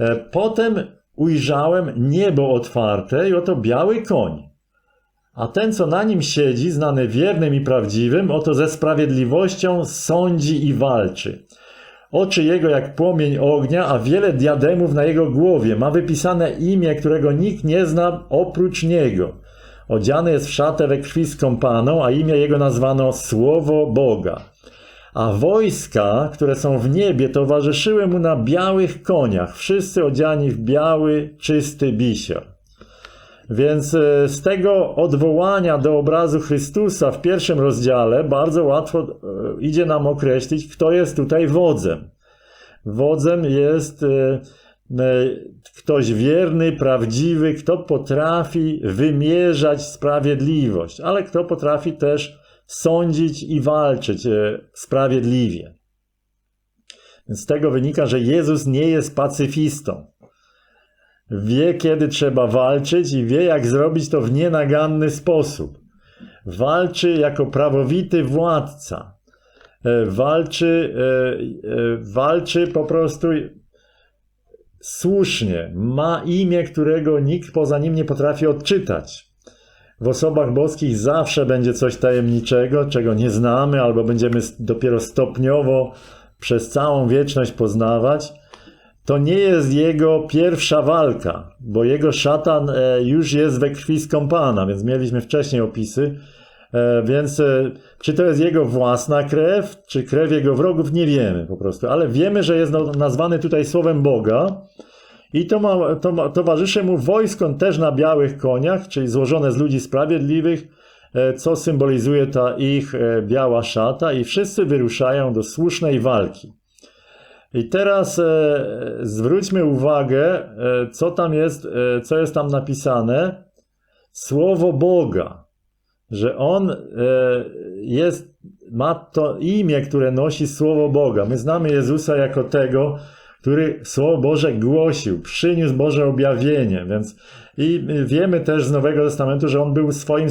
E, Potem ujrzałem niebo otwarte i oto biały koń. A ten, co na nim siedzi, znany wiernym i prawdziwym, oto ze sprawiedliwością sądzi i walczy. Oczy jego jak płomień ognia, a wiele diademów na jego głowie. Ma wypisane imię, którego nikt nie zna oprócz niego. Odziany jest w szatę we krwi skąpaną, a imię jego nazwano Słowo Boga. A wojska, które są w niebie, towarzyszyły mu na białych koniach, wszyscy odziani w biały, czysty bisior. Więc e, z tego odwołania do obrazu Chrystusa w pierwszym rozdziale bardzo łatwo e, idzie nam określić, kto jest tutaj wodzem. Wodzem jest e, ktoś wierny, prawdziwy, kto potrafi wymierzać sprawiedliwość, ale kto potrafi też sądzić i walczyć e, sprawiedliwie. Z tego wynika, że Jezus nie jest pacyfistą. Wie, kiedy trzeba walczyć i wie, jak zrobić to w nienaganny sposób. Walczy jako prawowity władca. E, Walczy, e, walczy po prostu słusznie. Ma imię, którego nikt poza nim nie potrafi odczytać. W osobach boskich zawsze będzie coś tajemniczego, czego nie znamy, albo będziemy dopiero stopniowo przez całą wieczność poznawać. To nie jest jego pierwsza walka, bo jego szatan e, już jest we krwi skąpana, więc mieliśmy wcześniej opisy. E, Więc e, czy to jest jego własna krew, czy krew jego wrogów, nie wiemy po prostu, ale wiemy, że jest no- nazwany tutaj słowem Boga i to, ma, to ma, towarzyszy mu wojsko też na białych koniach, czyli złożone z ludzi sprawiedliwych, e, co symbolizuje ta ich e, biała szata i wszyscy wyruszają do słusznej walki. I teraz e, zwróćmy uwagę, co tam jest, co jest tam napisane. Słowo Boga, że on jest, ma to imię, które nosi Słowo Boga. My znamy Jezusa jako tego, który Słowo Boże głosił, przyniósł Boże objawienie, więc i wiemy też z Nowego Testamentu, że on był swoim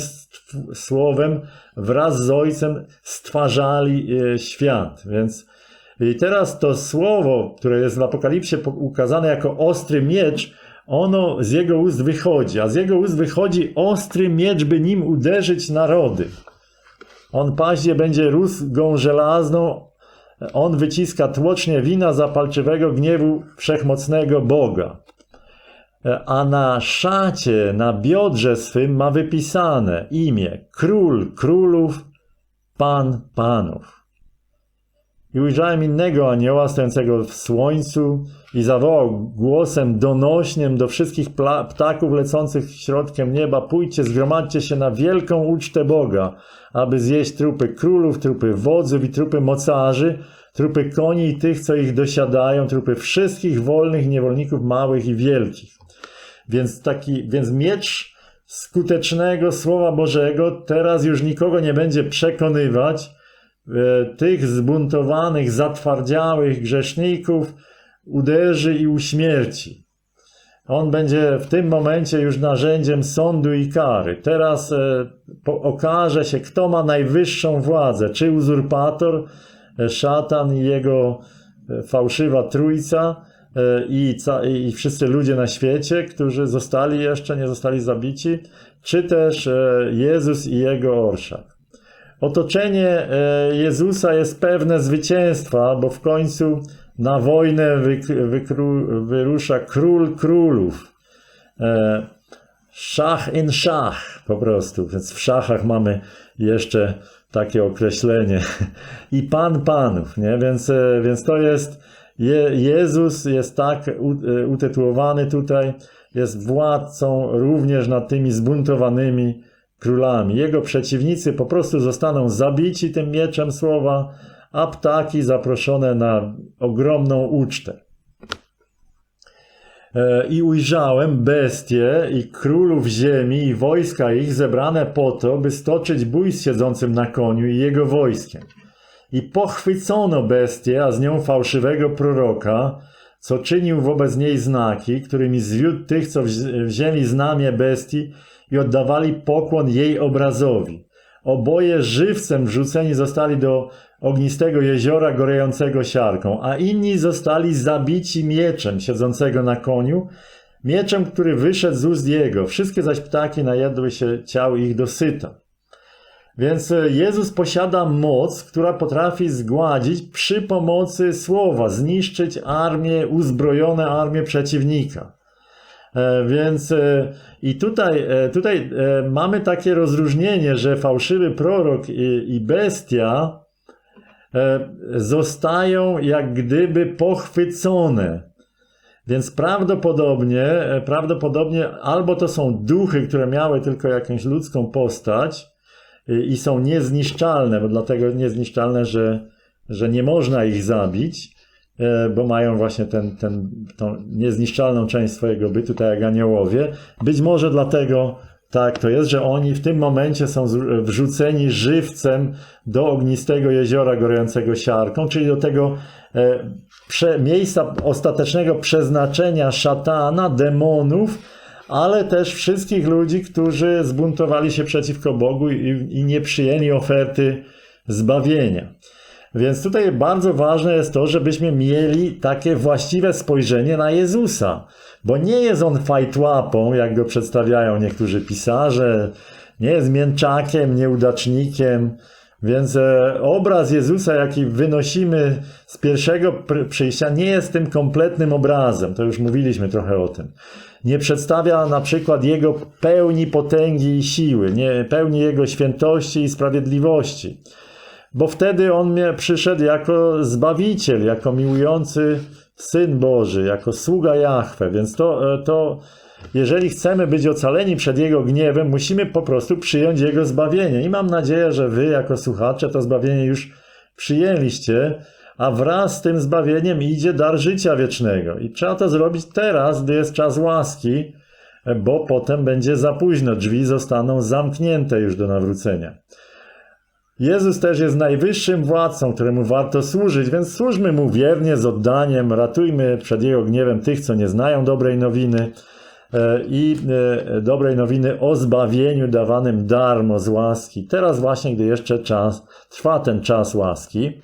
słowem wraz z Ojcem stwarzali e, świat, więc i teraz to słowo, które jest w Apokalipsie po- ukazane jako ostry miecz, ono z jego ust wychodzi, a z jego ust wychodzi ostry miecz, by nim uderzyć narody. On paździe będzie rózgą żelazną, on wyciska tłocznie wina zapalczywego gniewu wszechmocnego Boga. A na szacie, na biodrze swym ma wypisane imię Król Królów, Pan Panów. I ujrzałem innego anioła stojącego w słońcu i zawołał głosem donośnym do wszystkich ptaków lecących środkiem nieba: Pójdźcie, zgromadźcie się na wielką ucztę Boga, aby zjeść trupy królów, trupy wodzów i trupy mocarzy, trupy koni i tych, co ich dosiadają, trupy wszystkich wolnych niewolników małych i wielkich. Więc taki, więc miecz skutecznego Słowa Bożego teraz już nikogo nie będzie przekonywać, tych zbuntowanych, zatwardziałych grzeszników uderzy i uśmierci. On będzie w tym momencie już narzędziem sądu i kary. Teraz e, po, okaże się, kto ma najwyższą władzę. Czy uzurpator, e, szatan i jego e, fałszywa trójca e, i, ca, i wszyscy ludzie na świecie, którzy zostali jeszcze, nie zostali zabici, czy też e, Jezus i jego orszak. Otoczenie e, Jezusa jest pewne zwycięstwa, bo w końcu na wojnę wyrusza król królów. E, Szach in szach po prostu, więc w szachach mamy jeszcze takie określenie. I Pan Panów, nie? Więc, e, więc to jest, Je, Jezus jest tak utytułowany tutaj, jest władcą również nad tymi zbuntowanymi królami. Jego przeciwnicy po prostu zostaną zabici tym mieczem słowa, a ptaki zaproszone na ogromną ucztę. E, I ujrzałem bestie i królów ziemi i wojska ich zebrane po to, by stoczyć bój z siedzącym na koniu i jego wojskiem. I pochwycono bestię, a z nią fałszywego proroka, co czynił wobec niej znaki, którymi zwiódł tych, co wzi- wzięli znamię bestii i oddawali pokłon jej obrazowi. Oboje żywcem wrzuceni zostali do ognistego jeziora gorejącego siarką, a inni zostali zabici mieczem siedzącego na koniu, mieczem, który wyszedł z ust jego. Wszystkie zaś ptaki najedły się ciał ich dosyta. Więc e, Jezus posiada moc, która potrafi zgładzić przy pomocy słowa, zniszczyć armię, uzbrojone armię przeciwnika. E, Więc e, i tutaj, e, tutaj mamy takie rozróżnienie, że fałszywy prorok i, i bestia zostają jak gdyby pochwycone. Więc prawdopodobnie, prawdopodobnie albo to są duchy, które miały tylko jakąś ludzką postać i, są niezniszczalne, bo dlatego niezniszczalne, że, że nie można ich zabić, bo mają właśnie ten, ten, tą niezniszczalną część swojego bytu, tak jak aniołowie. Być może dlatego tak to jest, że oni w tym momencie są wrzuceni żywcem do ognistego jeziora gorącego siarką, czyli do tego e, miejsca ostatecznego przeznaczenia szatana, demonów, ale też wszystkich ludzi, którzy zbuntowali się przeciwko Bogu i, i nie przyjęli oferty zbawienia. Więc tutaj bardzo ważne jest to, żebyśmy mieli takie właściwe spojrzenie na Jezusa, bo nie jest on fajtłapą, jak go przedstawiają niektórzy pisarze, nie jest mięczakiem, nieudacznikiem, więc e, obraz Jezusa, jaki wynosimy z pierwszego pr- przyjścia, nie jest tym kompletnym obrazem. To już mówiliśmy trochę o tym. Nie przedstawia na przykład Jego pełni potęgi i siły, nie pełni Jego świętości i sprawiedliwości bo wtedy on mnie przyszedł jako zbawiciel, jako miłujący syn Boży, jako sługa Jahwe. Więc to, e, to jeżeli chcemy być ocaleni przed jego gniewem, musimy po prostu przyjąć jego zbawienie. I mam nadzieję, że wy, jako słuchacze, to zbawienie już przyjęliście, a wraz z tym zbawieniem idzie dar życia wiecznego. I trzeba to zrobić teraz, gdy jest czas łaski, bo potem będzie za późno. Drzwi zostaną zamknięte już do nawrócenia. Jezus też jest najwyższym władcą, któremu warto służyć, więc służmy mu wiernie, z oddaniem, ratujmy przed jego gniewem tych, co nie znają dobrej nowiny e, i e, dobrej nowiny o zbawieniu dawanym darmo z łaski. Teraz właśnie, gdy jeszcze czas, trwa ten czas łaski.